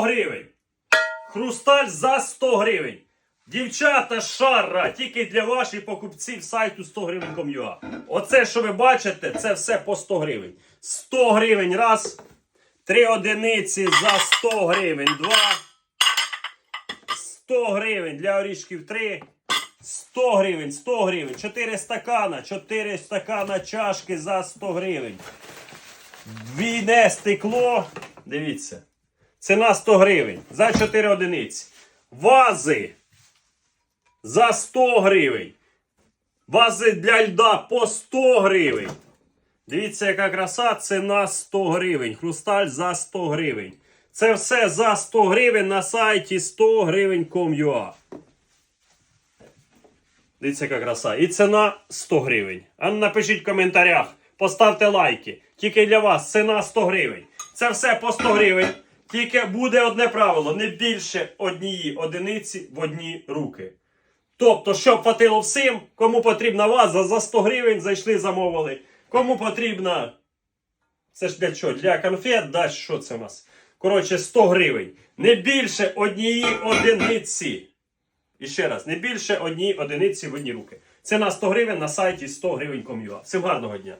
гривень. Хрусталь за 100 гривень. Дівчата шара, тільки для ваших покупців сайту 100 гривень ком'юа. Оце, що ви бачите, це все по 100 гривень. 100 гривень раз. Три одиниці за 100 гривень. Два. 100 гривень для орішків 3. 100 гривень, 100 гривень. 4 стакана. 4 стакана чашки за 100 гривень. Війне стекло. Дивіться. Ціна 100 гривень за 4 одиниці. Вази за 100 гривень. Вази для льда по 100 гривень. Дивіться, яка краса, ціна 100 гривень. Хрусталь за 100 гривень. Це все за 100 гривень на сайті 100 гривень.com.ua. Дивіться, яка краса. І ціна 100 гривень. А ну напишіть в коментарях, поставте лайки. Тільки для вас ціна 100 гривень. Це все по 100 гривень. Тільки буде одне правило: не більше однієї одиниці в одні руки. Тобто, щоб хватило всім, кому потрібна ваза за 100 гривень, зайшли, замовили. Кому потрібна. Це ж для чого? Для конфет, да, що це у нас? Коротше, 100 гривень. Не більше однієї одиниці. І ще раз, не більше однієї одиниці в одні руки. Ціна 100 гривень на сайті 100 гривень.com.ua. Всім гарного дня!